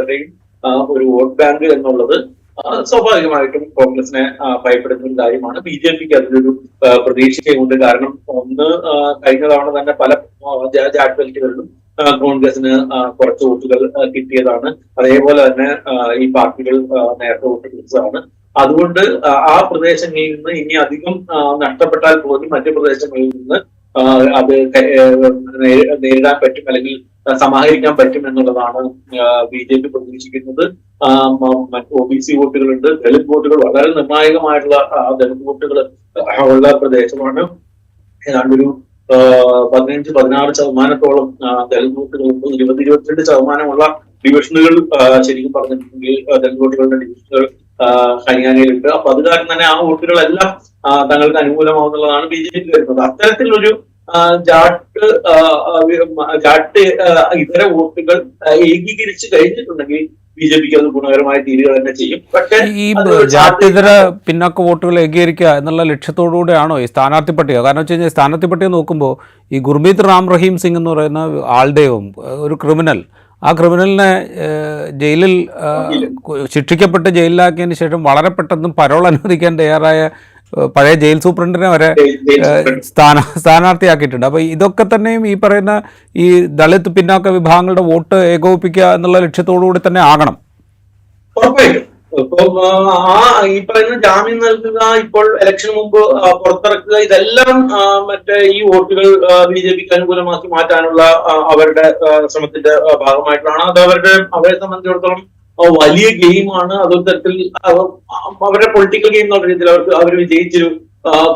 ഒരു വോട്ട് ബാങ്ക് എന്നുള്ളത്. സ്വാഭാവികമായിട്ടും കോൺഗ്രസിനെ ഭയപ്പെടുന്ന ഒരു കാര്യമാണ്. ബി ജെ പിക്ക് അതിലൊരു പ്രതീക്ഷയുണ്ട് കാരണം ഒന്ന് കഴിഞ്ഞ തവണ തന്നെ പല ജാറ്റ് കോൺഗ്രസിന് കുറച്ച് വോട്ടുകൾ കിട്ടിയതാണ്. അതേപോലെ തന്നെ ഈ പാർട്ടികൾ നേരത്തെ വോട്ട് പിടിച്ചതാണ് അതുകൊണ്ട് ആ, പ്രദേശങ്ങളിൽ നിന്ന് ഇനി അധികം നഷ്ടപ്പെട്ടാൽ പോലും മറ്റു പ്രദേശങ്ങളിൽ നിന്ന് അത് നേരിടാൻ പറ്റും അല്ലെങ്കിൽ സമാഹരിക്കാൻ പറ്റും എന്നുള്ളതാണ് ബി ജെ പി പ്രതീക്ഷിക്കുന്നത്. ഒ ബി സി വോട്ടുകളുണ്ട്. ദളിത് വോട്ടുകൾ വളരെ നിർണായകമായിട്ടുള്ള ദളിത് വോട്ടുകൾ ഉള്ള പ്രദേശമാണ്. ഏതാണ്ടൊരു പതിനഞ്ച് പതിനാറ് ശതമാനത്തോളം ദളിത് വോട്ടുകൾ ഇരുപത് ഇരുപത്തിരണ്ട് ശതമാനമുള്ള ഡിവിഷനുകൾ ശരിക്കും പറഞ്ഞിട്ടുണ്ടെങ്കിൽ ദളിത് വോട്ടുകളുടെ ഡിവിഷനുകൾ ഹരിയാനയിലുണ്ട്. അപ്പൊ അത് കാരണം തന്നെ ആ വോട്ടുകളെല്ലാം തങ്ങൾക്ക് അനുകൂലമാവുന്നുള്ളതാണ് ബി ജെ പി വരുന്നത്. അത്തരത്തിലൊരു ജാട്ട് ജാട്ട് ഇതര വോട്ടുകൾ ഏകീകരിച്ചു കഴിഞ്ഞിട്ടുണ്ടെങ്കിൽ ബി ജെ പിക്ക് അത് ഗുണകരമായ തീരുക തന്നെ ചെയ്യും. പക്ഷേ ഈ ജാത്യതര പിന്നാക്ക വോട്ടുകൾ ഏകീകരിക്കുക എന്നുള്ള ലക്ഷ്യത്തോടുകൂടെയാണോ ഈ സ്ഥാനാർത്ഥി പട്ടിക? കാരണം വെച്ച് കഴിഞ്ഞാൽ സ്ഥാനാർത്ഥി പട്ടിക നോക്കുമ്പോൾ ഈ ഗുർമീത് റാം റഹീം സിംഗ് എന്ന് പറയുന്ന ആളുടെയും ഒരു ക്രിമിനൽ. ആ ക്രിമിനലിനെ ജയിലിൽ ശിക്ഷിക്കപ്പെട്ട് ജയിലിലാക്കിയതിന് ശേഷം വളരെ പെട്ടെന്ന് പരോൾ അനുവദിക്കാൻ തയ്യാറായ പഴയ ജയിൽ സൂപ്രണ്ടിനെ വരെ സ്ഥാന സ്ഥാനാർത്ഥിയാക്കിയിട്ടുണ്ട്. അപ്പോൾ ഇതൊക്കെ തന്നെയും ഈ പറയുന്ന ഈ ദളിത് പിന്നാക്ക വിഭാഗങ്ങളുടെ വോട്ട് ഏകോപിപ്പിക്കുക എന്നുള്ള ലക്ഷ്യത്തോടു കൂടി തന്നെ ആകണം. ഉറപ്പായിട്ടും. ഇപ്പൊ ആ ഈ പറയുന്ന ജാമ്യം നൽകുക ഇപ്പോൾ ഇലക്ഷന് മുമ്പ് പുറത്തിറക്കുക ഇതെല്ലാം മറ്റേ ഈ വോട്ടുകൾ ബി ജെ പിക്ക് അനുകൂലമാക്കി മാറ്റാനുള്ള അവരുടെ ശ്രമത്തിന്റെ ഭാഗമായിട്ടാണ് അത് അവരുടെ അവരെ സംബന്ധിച്ചിടത്തോളം വലിയ ഗെയിമാണ് അതൊരു തരത്തിൽ അവരുടെ പൊളിറ്റിക്കൽ ഗെയിം എന്നുള്ള രീതിയിൽ അവർക്ക് അവർ വിജയിച്ചൊരു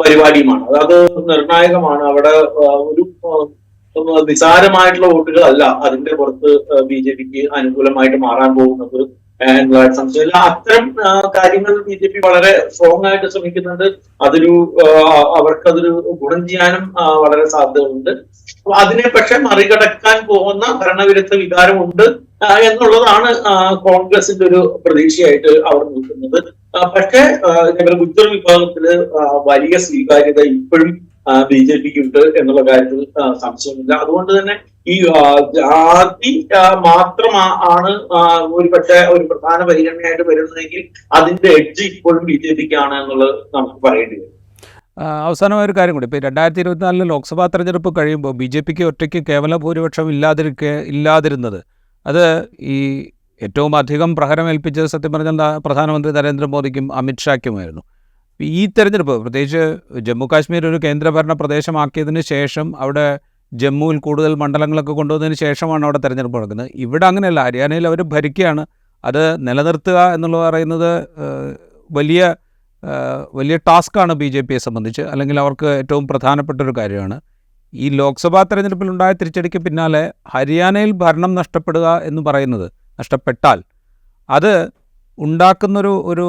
പരിപാടിയുമാണ്. അത് നിർണായകമാണ്. അവിടെ ഒരു നിസാരമായിട്ടുള്ള വോട്ടുകളല്ല അതിന്റെ പുറത്ത് ബി ജെ പിക്ക് അനുകൂലമായിട്ട് മാറാൻ പോകുന്നത് എന്നുള്ള സംശയമില്ല. അത്തരം കാര്യങ്ങൾ ബി ജെ പി വളരെ സ്ട്രോങ് ആയിട്ട് ശ്രമിക്കുന്നുണ്ട്. അതൊരു അവർക്കതൊരു ഗുണം ചെയ്യാനും വളരെ സാധ്യതയുണ്ട്. അതിനെ പക്ഷെ മറികടക്കാൻ പോകുന്ന ഭരണവിരുദ്ധ വികാരമുണ്ട് എന്നുള്ളതാണ് കോൺഗ്രസിന്റെ ഒരു പ്രതീക്ഷയായിട്ട് അവർ നിൽക്കുന്നത്. പക്ഷേ ഗുജ്ജർ വിഭാഗത്തിൽ വലിയ സ്വീകാര്യത ഇപ്പോഴും ബി ജെ പിക്ക് ഉണ്ട് എന്നുള്ള കാര്യത്തിൽ സംശയമില്ല. അതുകൊണ്ട് തന്നെ ഈ ജാതി മാത്രം ആണ് ഒരു പക്ഷേ ഒരു പ്രധാന പരിഗണനയായിട്ട് വരുന്നതെങ്കിൽ അതിന്റെ എഡ്ജ് ഇപ്പോഴും ബി ജെ പിക്ക് ആണ് എന്നുള്ളത് നമുക്ക് പറയേണ്ടി വരും. അവസാനമായ ഒരു കാര്യം കൂടി. ഇപ്പോൾ രണ്ടായിരത്തി ഇരുപത്തിനാലിലെ ലോക്സഭാ തെരഞ്ഞെടുപ്പ് കഴിയുമ്പോൾ ബി ജെ പിക്ക് ഒറ്റയ്ക്ക് കേവല ഭൂരിപക്ഷം ഇല്ലാതിരിക്കെ ഇല്ലാതിരുന്നത്. അത് ഈ ഏറ്റവും അധികം പ്രഹരമേൽപ്പിച്ചത് സത്യം പറഞ്ഞാൽ പ്രധാനമന്ത്രി നരേന്ദ്രമോദിക്കും അമിത്ഷായ്ക്കുമായിരുന്നു ഈ തെരഞ്ഞെടുപ്പ് പ്രത്യേകിച്ച് ജമ്മു കാശ്മീർ ഒരു കേന്ദ്രഭരണ പ്രദേശമാക്കിയതിന് ശേഷം അവിടെ ജമ്മുവിൽ കൂടുതൽ മണ്ഡലങ്ങളൊക്കെ കൊണ്ടുവന്നതിന് ശേഷമാണ് അവിടെ തെരഞ്ഞെടുപ്പ് നടക്കുന്നത്. ഇവിടെ അങ്ങനെയല്ല. ഹരിയാനയിൽ അവർ ഭരിക്കുകയാണ്. അത് നിലനിർത്തുക എന്നുള്ളത് പറയുന്നത് വലിയ വലിയ ടാസ്ക്കാണ് ബി ജെ പിയെ സംബന്ധിച്ച് അല്ലെങ്കിൽ അവർക്ക് ഏറ്റവും പ്രധാനപ്പെട്ട ഒരു കാര്യമാണ്. ഈ ലോക്സഭാ തെരഞ്ഞെടുപ്പിലുണ്ടായ തിരിച്ചടിക്ക് പിന്നാലെ ഹരിയാനയിൽ ഭരണം നഷ്ടപ്പെടുക എന്ന് പറയുന്നത് നഷ്ടപ്പെട്ടാൽ അത് ഉണ്ടാക്കുന്നൊരു ഒരു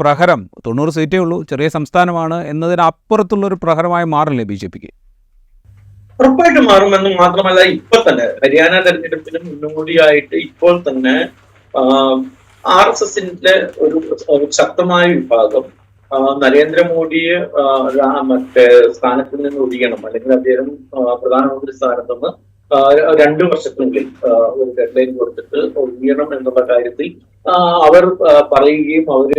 പ്രഹരം തൊണ്ണൂറ് സീറ്റേ ഉള്ളൂ ചെറിയ സംസ്ഥാനമാണ് എന്നതിനപ്പുറത്തുള്ള ഒരു പ്രഹരമായി മാറില്ലേ ബി ജെ പിക്ക്? ഉറപ്പായിട്ടും മാറുമെന്ന് മാത്രമല്ല ഇപ്പൊ തന്നെ ഹരിയാന തെരഞ്ഞെടുപ്പിന് മുന്നോടിയായിട്ട് ഇപ്പോൾ തന്നെ ആർ എസ് എസിന്റെ ഒരു ശക്തമായ വിഭാഗം നരേന്ദ്രമോദിയെ മറ്റേ സ്ഥാനത്തിൽ നിന്ന് ഒഴിയണം അല്ലെങ്കിൽ അദ്ദേഹം പ്രധാനമന്ത്രി സ്ഥാനത്ത് നിന്ന് രണ്ടു വർഷത്തിനുള്ളിൽ ഒരു ഡെഡ്ലൈൻ കൊടുത്തിട്ട് ഒഴിയണം എന്നുള്ള കാര്യത്തിൽ അവർ പറയുകയും അവർ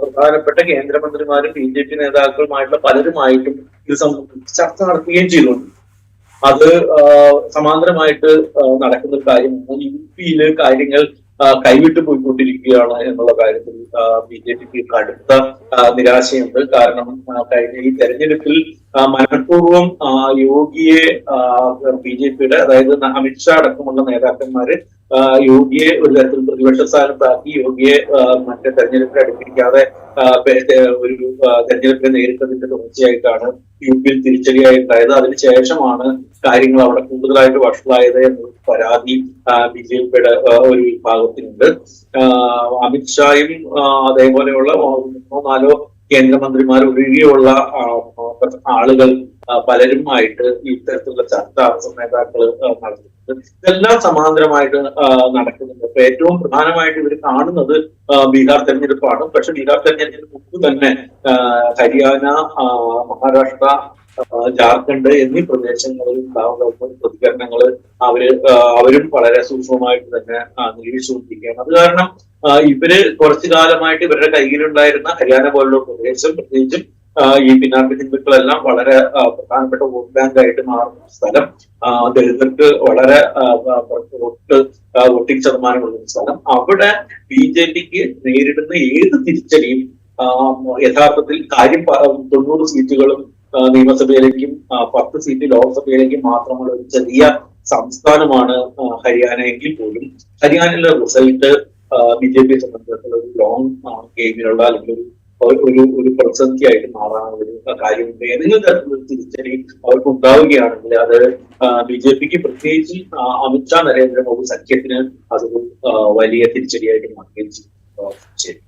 പ്രധാനപ്പെട്ട കേന്ദ്രമന്ത്രിമാരും ബി ജെ പി നേതാക്കളുമായിട്ടുള്ള പലരുമായിട്ടും ഇത് സംബന്ധിച്ച് ചർച്ച നടത്തുകയും ചെയ്തിട്ടുണ്ട്. അത് സമാന്തരമായിട്ട് നടക്കുന്ന കാര്യം യു പിയിൽ കാര്യങ്ങൾ കൈവിട്ട് പോയിക്കൊണ്ടിരിക്കുകയാണ് എന്നുള്ള കാര്യത്തിൽ ബി ജെ പിക്ക് കടുത്ത നിരാശയുണ്ട്. കാരണം കഴിഞ്ഞ ഈ തെരഞ്ഞെടുപ്പിൽ മനഃപൂർവം യോഗിയെ ബി ജെ പിയുടെ അതായത് അമിത്ഷാ അടക്കമുള്ള നേതാക്കന്മാര് യോഗിയെ ഒരു തരത്തിൽ പ്രതിപക്ഷ സ്ഥാനത്താക്കി യോഗിയെ മറ്റേ തെരഞ്ഞെടുപ്പിൽ അടുപ്പിക്കാതെ ഒരു തെരഞ്ഞെടുപ്പിനെ നേരിട്ടതിന്റെ തുടർച്ചയായിട്ടാണ് യു പിയിൽ തിരിച്ചടിയായി ഉണ്ടായത് അതിനുശേഷമാണ് കാര്യങ്ങൾ അവിടെ കൂടുതലായിട്ട് വഷളായത് എന്നൊരു പരാതി ബി ജെ പിയുടെ ഒരു വിഭാഗത്തിനുണ്ട്. അമിത്ഷായും അതേപോലെയുള്ള മൂന്നോ നാലോ കേന്ദ്രമന്ത്രിമാർ ഒഴികെയുള്ള ആളുകൾ പലരുമായിട്ട് ഇത്തരത്തിലുള്ള ചർച്ച നേതാക്കൾ നടത്തുന്നുണ്ട്. ഇതെല്ലാം സമാന്തരമായിട്ട് നടക്കുന്നുണ്ട്. അപ്പൊ ഏറ്റവും പ്രധാനമായിട്ട് ഇവർ കാണുന്നത് ബീഹാർ തെരഞ്ഞെടുപ്പാണ്. പക്ഷെ ബീഹാർ തെരഞ്ഞെടുപ്പിന് മുമ്പ് തന്നെ ഹരിയാന മഹാരാഷ്ട്ര ജാർഖണ്ഡ് എന്നീ പ്രദേശങ്ങളിൽ ഉണ്ടാകുന്ന പ്രതികരണങ്ങൾ അവർ അവരും വളരെ സൂക്ഷ്മമായിട്ട് തന്നെ നിരീക്ഷിച്ചുകൊണ്ടിരിക്കുകയാണ്. അത് കാരണം ഇവർ കുറച്ചു കാലമായിട്ട് ഇവരുടെ കയ്യിലുണ്ടായിരുന്ന ഹരിയാന പോലുള്ള പ്രദേശം പ്രത്യേകിച്ചും ഈ പിന്നാക്ക ഹിന്ദുക്കളെല്ലാം വളരെ പ്രധാനപ്പെട്ട വോട്ട് ബാങ്ക് ആയിട്ട് മാറുന്ന സ്ഥലം. ദളിതർക്ക് വളരെ വോട്ട് വോട്ടിംഗ് ശതമാനമുള്ള സ്ഥലം. അവിടെ ബി ജെ പിക്ക് നേരിടുന്ന ഏത് തിരിച്ചടിയും യഥാർത്ഥത്തിൽ കാര്യം തൊണ്ണൂറ് സീറ്റുകളും നിയമസഭയിലേക്കും പത്ത് സീറ്റ് ലോക്സഭയിലേക്കും മാത്രമുള്ള ഒരു ചെറിയ സംസ്ഥാനമാണ് ഹരിയാന എങ്കിൽ പോലും. ഹരിയാനയിലെ റിസൾട്ട് ബി ജെ പിയെ സംബന്ധിച്ചിടത്തോളം ഒരു ലോങ് ഗെയിമിലുള്ള അല്ലെങ്കിൽ ഒരു ഒരു- പ്രതിസന്ധിയായിട്ട് മാറാനുള്ള ഒരു കാര്യമുണ്ട്. ഏതെങ്കിലും തരത്തിലുള്ള തിരിച്ചടി അവർക്ക് ഉണ്ടാവുകയാണെങ്കിൽ അത് ബി ജെ പിക്ക് പ്രത്യേകിച്ച് അമിത്ഷാ നരേന്ദ്രമോദി സഖ്യത്തിന് അതൊരു വലിയ തിരിച്ചടിയായിട്ട് മാറുകയും ചെയ്യും.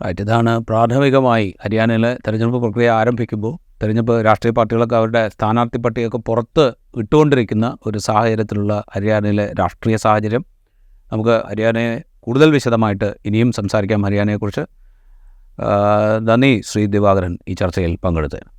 റൈറ്റ് ഇതാണ് പ്രാഥമികമായി ഹരിയാനയിലെ തെരഞ്ഞെടുപ്പ് പ്രക്രിയ ആരംഭിക്കുമ്പോൾ തെരഞ്ഞെടുപ്പ് രാഷ്ട്രീയ പാർട്ടികളൊക്കെ അവരുടെ സ്ഥാനാർത്ഥി പട്ടികയൊക്കെ പുറത്ത് ഇട്ടുകൊണ്ടിരിക്കുന്ന ഒരു സാഹചര്യത്തിലുള്ള ഹരിയാനയിലെ രാഷ്ട്രീയ സാഹചര്യം. നമുക്ക് ഹരിയാനയെ കൂടുതൽ വിശദമായിട്ട് ഇനിയും സംസാരിക്കാം ഹരിയാനയെക്കുറിച്ച്. നന്ദി ശ്രീ ദിവാകരൻ ഈ ചർച്ചയിൽ പങ്കെടുത്തതിന്.